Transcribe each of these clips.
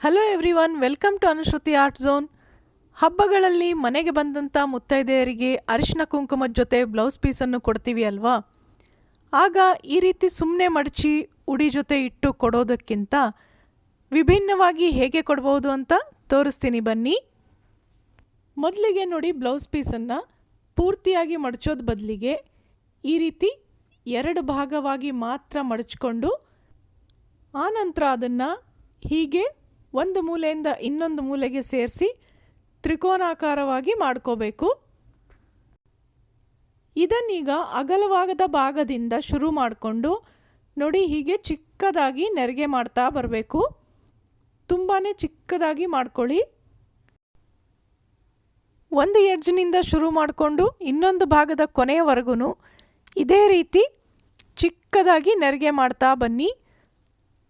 Hello everyone welcome to Anushruti art zone ಹಬ್ಬಗಳಲ್ಲಿ ಮನೆಗೆ ಬಂದಂಥ ಮುತ್ತೈದೆಯರಿಗೆ ಅರಿಶಿನ ಕುಂಕುಮದ ಜೊತೆ ಬ್ಲೌಸ್ ಪೀಸನ್ನು ಕೊಡ್ತೀವಿ ಅಲ್ವಾ? ಆಗ ಈ ರೀತಿ ಸುಮ್ಮನೆ ಮಡಚಿ ಉಡಿ ಜೊತೆ ಇಟ್ಟು ಕೊಡೋದಕ್ಕಿಂತ ವಿಭಿನ್ನವಾಗಿ ಹೇಗೆ ಕೊಡ್ಬೋದು ಅಂತ ತೋರಿಸ್ತೀನಿ ಬನ್ನಿ. ಮೊದಲಿಗೆ ನೋಡಿ ಬ್ಲೌಸ್ ಪೀಸನ್ನು ಪೂರ್ತಿಯಾಗಿ ಮಡಚೋದು ಬದಲಿಗೆ ಈ ರೀತಿ ಎರಡು ಭಾಗವಾಗಿ ಮಾತ್ರ ಮಡಚ್ಕೊಂಡು ಆನಂತರ ಅದನ್ನು ಹೀಗೆ ಒಂದು ಮೂಲೆಯಿಂದ ಇನ್ನೊಂದು ಮೂಲೆಗೆ ಸೇರಿಸಿ ತ್ರಿಕೋನಾಕಾರವಾಗಿ ಮಾಡ್ಕೋಬೇಕು. ಇದನ್ನೀಗ ಅಗಲವಾಗದ ಭಾಗದಿಂದ ಶುರು ಮಾಡಿಕೊಂಡು ನೋಡಿ ಹೀಗೆ ಚಿಕ್ಕದಾಗಿ ನೆರಿಗೆ ಮಾಡ್ತಾ ಬರಬೇಕು. ತುಂಬಾ ಚಿಕ್ಕದಾಗಿ ಮಾಡ್ಕೊಳ್ಳಿ. ಒಂದು ಎಡ್ಜ್ನಿಂದ ಶುರು ಮಾಡಿಕೊಂಡು ಇನ್ನೊಂದು ಭಾಗದ ಕೊನೆಯವರೆಗೂ ಇದೇ ರೀತಿ ಚಿಕ್ಕದಾಗಿ ನೆರಿಗೆ ಮಾಡ್ತಾ ಬನ್ನಿ.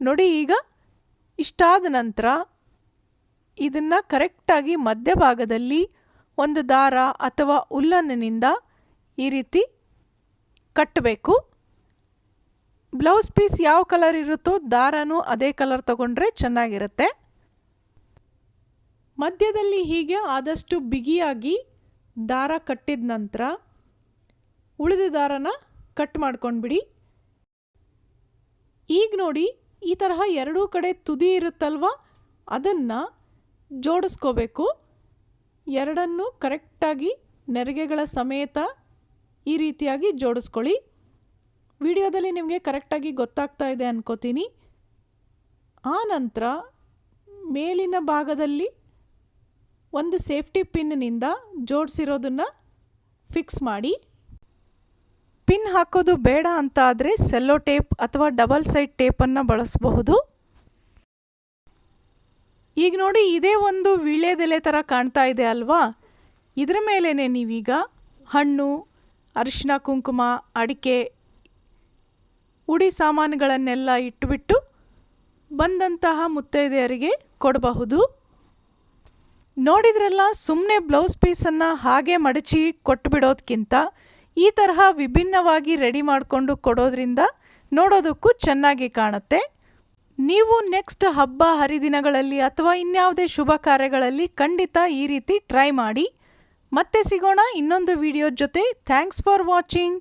ನೋಡಿ ಈಗ ಇಷ್ಟಾದ ನಂತರ ಇದನ್ನು ಕರೆಕ್ಟಾಗಿ ಮಧ್ಯಭಾಗದಲ್ಲಿ ಒಂದು ದಾರ ಅಥವಾ ಉಲ್ಲನ್ನಿನಿಂದ ಈ ರೀತಿ ಕಟ್ಟಬೇಕು. ಬ್ಲೌಸ್ ಪೀಸ್ ಯಾವ ಕಲರ್ ಇರುತ್ತೋ ದಾರನೂ ಅದೇ ಕಲರ್ ತಗೊಂಡ್ರೆ ಚೆನ್ನಾಗಿರುತ್ತೆ. ಮಧ್ಯದಲ್ಲಿ ಹೀಗೆ ಆದಷ್ಟು ಬಿಗಿಯಾಗಿ ದಾರ ಕಟ್ಟಿದ ನಂತರ ಉಳಿದ ದಾರನ ಕಟ್ ಮಾಡ್ಕೊಂಡ್ಬಿಡಿ. ಈಗ ನೋಡಿ ಈ ತರಹ ಎರಡೂ ಕಡೆ ತುದಿ ಇರುತ್ತಲ್ವ? ಅದನ್ನು ಜೋಡಿಸ್ಕೋಬೇಕು. ಎರಡನ್ನು ಕರೆಕ್ಟಾಗಿ ನೆರಿಗೆಗಳ ಸಮೇತ ಈ ರೀತಿಯಾಗಿ ಜೋಡಿಸ್ಕೊಳ್ಳಿ. ವಿಡಿಯೋದಲ್ಲಿ ನಿಮಗೆ ಕರೆಕ್ಟಾಗಿ ಗೊತ್ತಾಗ್ತಾ ಇದೆ ಅನ್ಕೋತೀನಿ. ಆ ನಂತರ ಮೇಲಿನ ಭಾಗದಲ್ಲಿ ಒಂದು ಸೇಫ್ಟಿ ಪಿನ್ನಿಂದ ಜೋಡಿಸಿರೋದನ್ನು ಫಿಕ್ಸ್ ಮಾಡಿ. ಪಿನ್ ಹಾಕೋದು ಬೇಡ ಅಂತ ಆದರೆ ಸೆಲ್ಲೋ ಟೇಪ್ ಅಥವಾ ಡಬಲ್ ಸೈಡ್ ಟೇಪನ್ನು ಬಳಸಬಹುದು. ಈಗ ನೋಡಿ ಇದೇ ಒಂದು ವೀಳ್ಯದೆಲೆ ಥರ ಕಾಣ್ತಾ ಇದೆ ಅಲ್ವಾ? ಇದರ ಮೇಲೇ ನೀವೀಗ ಹಣ್ಣು ಅರಿಶಿನ ಕುಂಕುಮ, ಅಡಿಕೆ, ಉಡಿ ಸಾಮಾನುಗಳನ್ನೆಲ್ಲ ಇಟ್ಟುಬಿಟ್ಟು ಬಂದಂತಹ ಮುತ್ತೈದೆಯರಿಗೆ ಕೊಡಬಹುದು. ನೋಡಿದ್ರಲ್ಲ ಸುಮ್ಮನೆ ಬ್ಲೌಸ್ ಪೀಸನ್ನು ಹಾಗೆ ಮಡಚಿ ಕೊಟ್ಟುಬಿಡೋದಕ್ಕಿಂತ ಈ ತರಹ ವಿಭಿನ್ನವಾಗಿ ರೆಡಿ ಮಾಡಿಕೊಂಡು ಕೊಡೋದ್ರಿಂದ ನೋಡೋದಕ್ಕೂ ಚೆನ್ನಾಗಿ ಕಾಣುತ್ತೆ. ನೀವು ನೆಕ್ಸ್ಟ್ ಹಬ್ಬ ಹರಿದಿನಗಳಲ್ಲಿ ಅಥವಾ ಇನ್ಯಾವುದೇ ಶುಭ ಕಾರ್ಯಗಳಲ್ಲಿ ಖಂಡಿತ ಈ ರೀತಿ ಟ್ರೈ ಮಾಡಿ. ಮತ್ತೆ ಸಿಗೋಣ ಇನ್ನೊಂದು ವಿಡಿಯೋ ಜೊತೆ. Thanks for watching.